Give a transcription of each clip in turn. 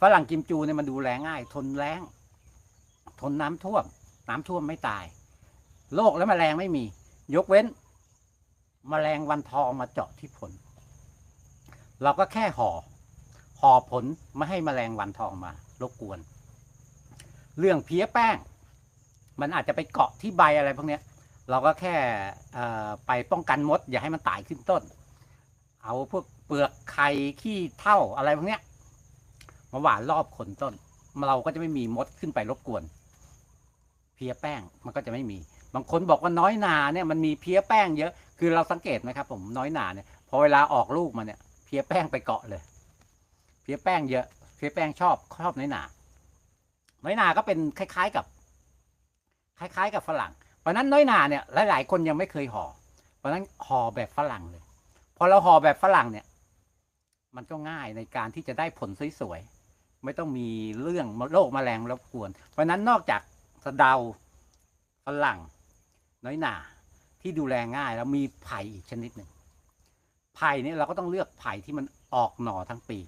ฝรั่งกิมจูเนี่ยมันดูแลง่าย ทนแล้งทนน้ำท่วม น้ำท่วมไม่ตาย โรคและแมลงไม่มี ยกเว้นแมลงวันทองมาเจาะที่ผล เราก็แค่ห่อห่อผลไม่ให้แมลงวันทองมารบกวน เรื่องเพี้ยแป้ง มันอาจจะไปเกาะที่ใบอะไรพวกนี้เราก็แค่ไปป้องกันมด อย่าให้มันตายขึ้นต้น เอาพวกเปลือกไข่ขี้เท่าอะไรพวกนี้ มาหว่านรอบขนต้น เราก็จะไม่มีมดขึ้นไปรบกวน เพี้ยแป้งมันก็จะไม่มี บางคนบอกว่าน้อยนาเนี่ยมันมีเพี้ยแป้งเยอะ คือเราสังเกตไหมครับ ผมน้อยนาเนี่ยพอเวลาออกลูกมาเนี่ย เพี้ยแป้งไปเกาะเลย เพี้ยแป้งเยอะ เพี้ยแป้งชอบชอบน้อยนา น้อยนาก็เป็นคล้าย ๆกับ คล้าย ๆ กับฝรั่ง เพราะนั้นน้อยนาเนี่ยหลายๆคนยังไม่เคยห่อ เพราะฉะนั้นห่อแบบฝรั่งเลย พอเราห่อแบบฝรั่งเนี่ย มันก็ง่ายในการที่จะได้ผลสวยๆ ไม่ต้องมีเรื่องโรคแมลงรบกวน เพราะนั้นนอกจากสะเดาฝรั่ง น้อยหนาที่ดูแลง่ายแล้วมีไผ่อีกชนิดหนึ่งไผ่เนี่ยเราก็ต้องเลือกไผ่ที่มันออกหน่อทั้งปี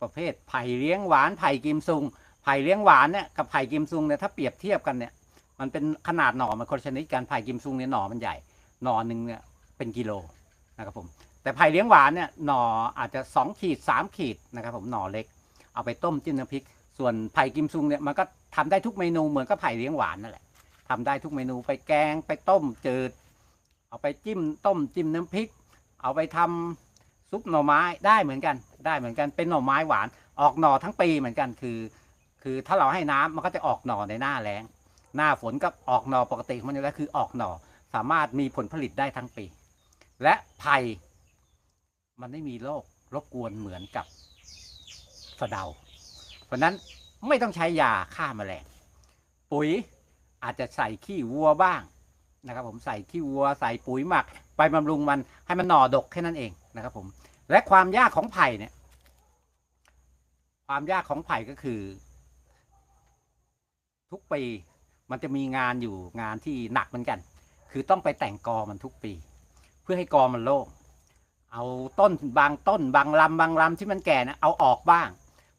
ประเภทไผ่เลี้ยงหวานไผ่กิมซุงไผ่เลี้ยงหวานเนี่ยกับไผ่กิมซุงเนี่ยถ้าเปรียบเทียบกันเนี่ยมันเป็นขนาดหน่อมันคนชนิดกันไผ่กิมซุงเนี่ยหน่อมันใหญ่หน่อหนึ่งเนี่ยเป็นกิโลนะครับผมแต่ไผ่เลี้ยงหวานเนี่ยหน่ออาจจะสองขีดสามขีดนะครับผมหน่อเล็ก เอาไปต้มจิ้มน้ำพริก ส่วนไผ่กิมซุงเนี่ยมันก็ทำได้ทุกเมนูเหมือนกับไผ่เลี้ยงหวานนั่นแหละทำได้ทุกเมนูไปแกงไปต้มจืด เอาไปจิ้มต้มจิ้มน้ำพริก เอาไปทำซุปหน่อไม้ได้เหมือนกัน ได้เหมือนกันเป็นหน่อไม้หวาน ออกหน่อทั้งปีเหมือนกันคือ คือถ้าเราให้น้ำมันก็จะออกหน่อในหน้าแล้ง หน้าฝนก็ออกหน่อปกติของมันอยู่แล้วคือออกหน่อสามารถมีผลผลิตได้ทั้งปี และไผ่มันไม่มีโรครบกวนเหมือนกับ สะเดา เพราะนั้นไม่ต้องใช้ยาฆ่าแมลงปุ๋ยอาจจะใส่ขี้วัวบ้างนะครับ ผมใส่ขี้วัวใส่ปุ๋ยหมัก ไปบำรุงมันให้มันหน่อดกแค่นั้นเองนะครับ ผมและความยากของไผ่เนี่ย ความยากของไผ่ก็คือ ทุกปีมันจะมีงานอยู่งานที่หนักเหมือนกัน คือต้องไปแต่งกอมันทุกปี เพื่อให้กอมันโล่งเอาต้นบางต้นบางลำบางลำที่มันแก่นะเอาออกบ้าง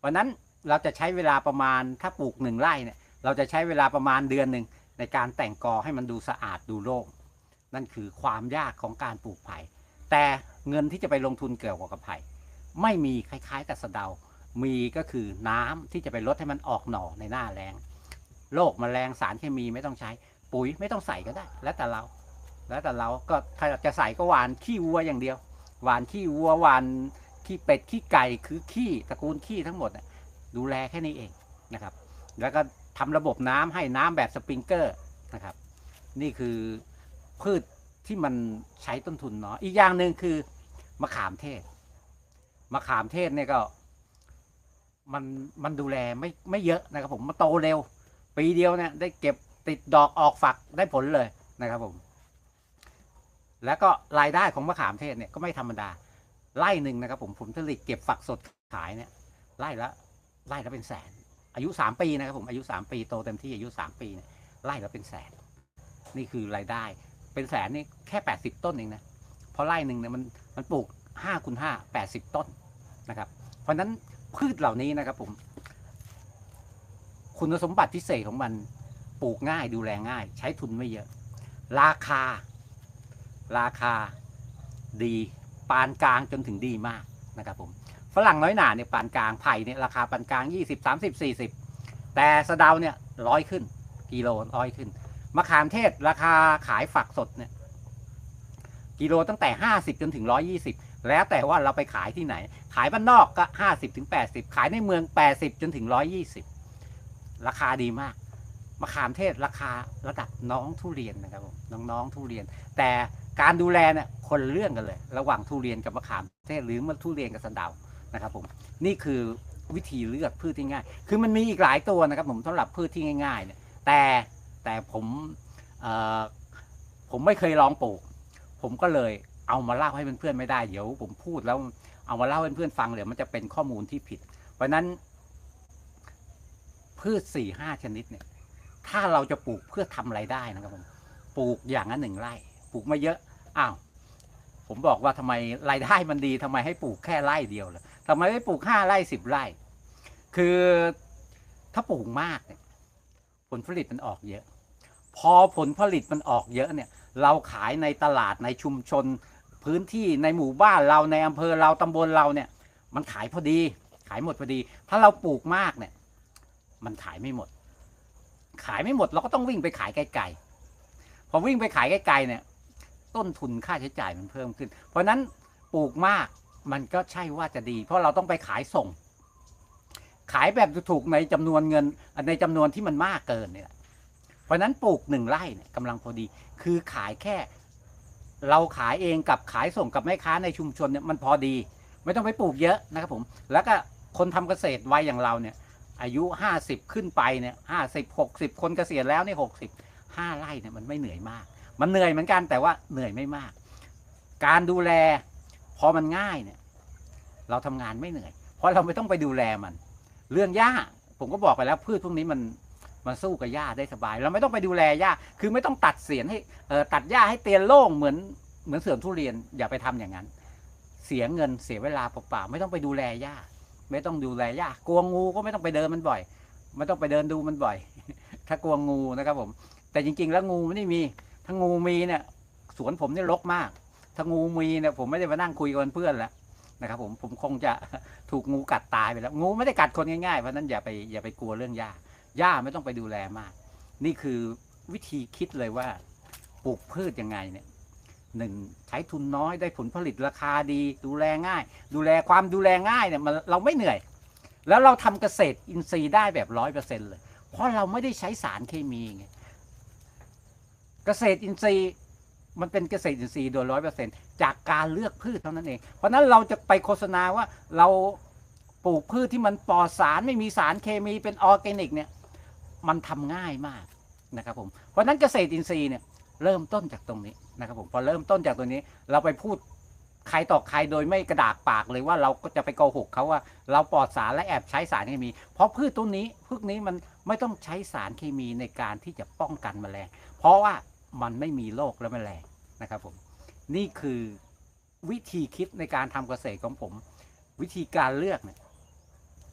วันนั้นเราจะใช้เวลาประมาณถ้าปลูกหนึ่งไร่เนี่ยเราจะใช้เวลาประมาณเดือนหนึ่งในการแต่งกอให้มันดูสะอาดดูโล่งนั่นคือความยากของการปลูกไผ่แต่เงินที่จะไปลงทุนเกี่ยวกับไผ่ไม่มีคล้ายๆกับสะเดา มีก็คือน้ำที่จะไปลดให้มันออกหน่อในหน้าแรงโรคแมลงสารเคมีไม่ต้องใช้ ปุ๋ยไม่ต้องใส่ก็ได้ แล้วแต่เรา แล้วแต่เราก็ถ้าจะใส่ก็หวานขี้วัวอย่างเดียว หวานขี้วัวหวาน ขี้เป็ดขี้ไก่คือขี้ตระกูลขี้ทั้งหมดดูแลแค่นี้เองนะครับ แล้วก็ทำระบบน้ำให้น้ำแบบสปริงเกอร์นะครับ นี่คือพืชที่มันใช้ต้นทุนเนาะอีกอย่างหนึ่งคือมะขามเทศมะขามเทศเนี่ยก็มันมันดูแลไม่ไม่เยอะนะครับ ผมมันโตเร็ว ปีเดียวเนี่ยได้เก็บติดดอกออกฝักได้ผลเลยนะครับผม แล้วก็รายได้ของมะขามเทศเนี่ยก็ไม่ธรรมดา ไร่หนึ่งนะครับ ผมผลผลิตเก็บฝักสดขายเนี่ยไร่ละไร่ละเป็นแสน อายุสามปีนะครับ ผมอายุสามปีโตเต็มที่อายุสามปีเนี่ยไร่ละเป็นแสน นี่คือรายได้ เป็นแสนนี่แค่แปดสิบต้นเองนะเพราะไร่หนึ่งเนี่ยมันมันปลูกห้าคูณห้าแปดสิบต้นนะครับ เพราะฉะนั้นพืชเหล่านี้นะครับ ผม คุณสมบัติพิเศษของมันปลูกง่ายดูแลง่าย ใช้ทุนไม่เยอะ ราคา ราคาดี ปานกลางจนถึงดีมากนะครับผมฝรั่งน้อยหนาเนี่ยปานกลางไผ่เนี่ยราคาปานกลางยี่สิบสามสิบสี่สิบแต่สะเดาเนี่ยร้อยขึ้นกิโลร้อยขึ้นมะขามเทศราคาขายฝักสดเนี่ยกิโลตั้งแต่ห้าสิบจนถึงร้อยี่สิบแล้วแต่ว่าเราไปขายที่ไหน ขายบ้านนอกก็ห้าสิบถึงแปดสิบขายในเมืองแปดสิบจนถึงร้อยี่สิบราคาดีมากมะขามเทศราคาระดับน้องทุเรียนนะครับผมน้องๆทุเรียน แต่ การดูแลเนี่ยคนเรื่องกันเลย ระหว่างทุเรียนกับมะขามเทศหรือมะทุเรียนกับสะเดานะครับผมนี่คือวิธีเลือกพืชที่ง่าย คือมันมีอีกหลายตัวนะครับ ผมสำหรับพืชที่ง่ายๆเนี่ยแต่แต่ผมผมไม่เคยลองปลูก ผมก็เลยเอามาเล่าให้เพื่อนๆไม่ได้เดี๋ยวผมพูดแล้วเอามาเล่าให้เพื่อนๆฟังเดี๋ยวมันจะเป็นข้อมูลที่ผิด เพราะฉะนั้น พืชสี่ห้าชนิดเนี่ย ถ้าเราจะปลูกเพื่อทำไรายได้นะครับผมปลูกอย่างละหนึ่งไร่ ปลูกไม่เยอะอ้าวผมบอกว่าทำไมรายได้มันดีทำไมให้ปลูกแค่ไร่เดียวล่ะทำไมไม่ปลูกห้าไร่สิบไร่ คือถ้าปลูกมากเนี่ยผลผลิตมันออกเยอะ พอผลผลิตมันออกเยอะเนี่ย เราขายในตลาดในชุมชน พื้นที่ในหมู่บ้านเราในอำเภอเราตำบลเราเนี่ย มันขายพอดี ขายหมดพอดี ถ้าเราปลูกมากเนี่ย มันขายไม่หมด ขายไม่หมดเราก็ต้องวิ่งไปขายไกลๆพอวิ่งไปขายไกลๆเนี่ย ต้นทุนค่าใช้จ่ายมันเพิ่มขึ้น เพราะนั้นปลูกมากมันก็ใช่ว่าจะดี เพราะเราต้องไปขายส่ง ขายแบบถูกในจำนวนเงินในจำนวนที่มันมากเกินเนี่ยเพราะนั้นปลูกหนึ่งไร่เนี่ยกำลังพอดี คือขายแค่ เราขายเองกับขายส่งกับแม่ค้าในชุมชนเนี่ยมันพอดี ไม่ต้องไปปลูกเยอะนะครับผม แล้วก็คนทำเกษตรวัยอย่างเราเนี่ย อายุห้าสิบขึ้นไปเนี่ยห้าสิบหกสิบคนเกษียณแล้วเนี่ยหกสิบห้าไร่เนี่ยมันไม่เหนื่อยมาก มันเหนื่อยเหมือนกันแต่ว่าเหนื่อยไม่มาก การดูแลพอมันง่ายเนี่ย เราทำงานไม่เหนื่อย เพราะเราไม่ต้องไปดูแลมัน เรื่องหญ้าผมก็บอกไปแล้วพืชพวกนี้มันมันสู้กับหญ้าได้สบาย เราไม่ต้องไปดูแลหญ้าคือไม่ต้องตัดเสียนให้เอ่อตัดหญ้าให้เตียนโล่งเหมือนเหมือนเสื่อมทุเรียนอย่าไปทำอย่างนั้น เสียเงินเสียเวลาเปล่าๆไม่ต้องไปดูแลหญ้าไม่ต้องดูแลหญ้ากลัวงูก็ไม่ต้องไปเดินมันบ่อย ไม่ต้องไปเดินดูมันบ่อย ถ้ากลัวงูนะครับผม แต่จริง ๆ แล้วงูไม่ได้มี ถ้างูมีเนี่ยสวนผมนี่รกมาก ถ้างูมีเนี่ยผมไม่ได้มานั่งคุยกับเพื่อนแล้วนะครับผมผมคงจะถูกงูกัดตายไปแล้ว งูไม่ได้กัดคนง่ายๆเพราะนั้นอย่าไปอย่าไปกลัวเรื่องหญ้าหญ้าไม่ต้องไปดูแลมาก นี่คือวิธีคิดเลยว่าปลูกพืชยังไงเนี่ยหนึ่งใช้ทุนน้อยได้ผลผลิตราคาดี ดูแลง่าย ดูแลความดูแลง่ายเนี่ยมันเราไม่เหนื่อย แล้วเราทำเกษตรอินทรีย์ได้แบบร้อยเปอร์เซ็นต์เลย เพราะเราไม่ได้ใช้สารเคมีไง กษตรอินทรีย์มันเป็นเกษตรอินทรีย์โดยร้อยเปอร์เซ็นจากการเลือกพืชเท่านั้นเอง เพราะนั้นเราจะไปโฆษณาว่าเราปลูกพืชที่มันปลอดสารไม่มีสารเคมีเป็นออร์แกนิกเนี่ยมันทำง่ายมากนะครับผมเพราะนั้นเกษตรอินทรีย์เนี่ยเริ่มต้นจากตรงนี้นะครับผมพอเริ่มต้นจากตรงนี้ เราไปพูดใครต่อใครโดยไม่กระดากปากเลยว่าเราก็จะไปโกหกเขาว่าเราปลอดสารและแอบใช้สารเคมี เพราะพืชต้นนี้พืชนี้มันไม่ต้องใช้สารเคมีในการที่จะป้องกันแมลงเพราะว่า มันไม่มีโรคและแมลงนะครับผมนี่คือวิธีคิดในการทำเกษตรของผม วิธีการเลือกเนี่ย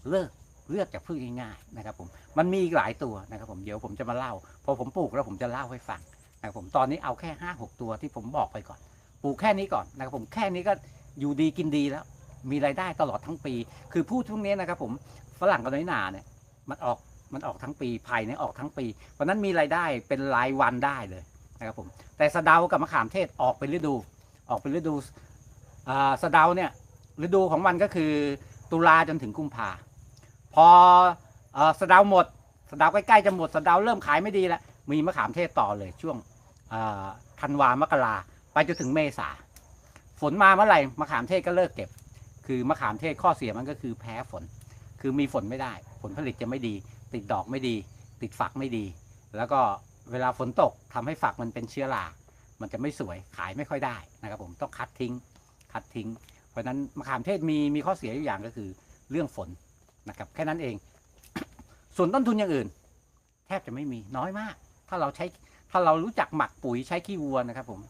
เลือกเลือกจากพืชง่ายๆนะครับผมมันมีอีกหลายตัวนะครับผมเดี๋ยวผมจะมาเล่าพอผมปลูกแล้วผมจะเล่าให้ฟังนะครับผมตอนนี้เอาแค่ห้าหกตัวที่ผมบอกไปก่อนปลูกแค่นี้ก่อนนะครับผมแค่นี้ก็อยู่ดีกินดีแล้ว มีรายได้ตลอดทั้งปี คือพูดทุกนี้นะครับผมฝรั่งกับน้อยหนาเนี่ยมันออกมันออกทั้งปีไผ่เนี่ยออกทั้งปี เพราะนั้นมีรายได้เป็นรายวันได้เลย นะครับผมแต่สะเดากับมะขามเทศออกเป็นฤดู ออกเป็นฤดูสะเดาเนี่ยฤดูของมันก็คือตุลาจนถึงกุมภาพออสะเดาหมดสะเดาใกล้ๆจะหมดสะเดาเริ่มขายไม่ดีแล้วมีมะขามเทศต่อเลยช่วงธันวามกราไปจนถึงเมษาฝนมาเมื่อไหร่มะขามเทศก็เลิกเก็บ คือมะขามเทศข้อเสียมันก็คือแพ้ฝน คือมีฝนไม่ได้ ผลผลิตจะไม่ดี ติดดอกไม่ดี ติดฝักไม่ดี แล้วก็ เวลาฝนตกทำให้ฝักมันเป็นเชื้อรา มันจะไม่สวยขายไม่ค่อยได้นะครับผมต้องคัดทิ้ง คัดทิ้ง เพราะฉะนั้นมะขามเทศมีมีข้อเสียอยู่อย่างก็คือเรื่องฝนนะครับแค่นั้นเอง ส่วนต้นทุนอย่างอื่น แทบจะไม่มีน้อยมาก ถ้าเราใช้ถ้าเรารู้จักหมักปุ๋ยใช้ขี้วัวนะครับผม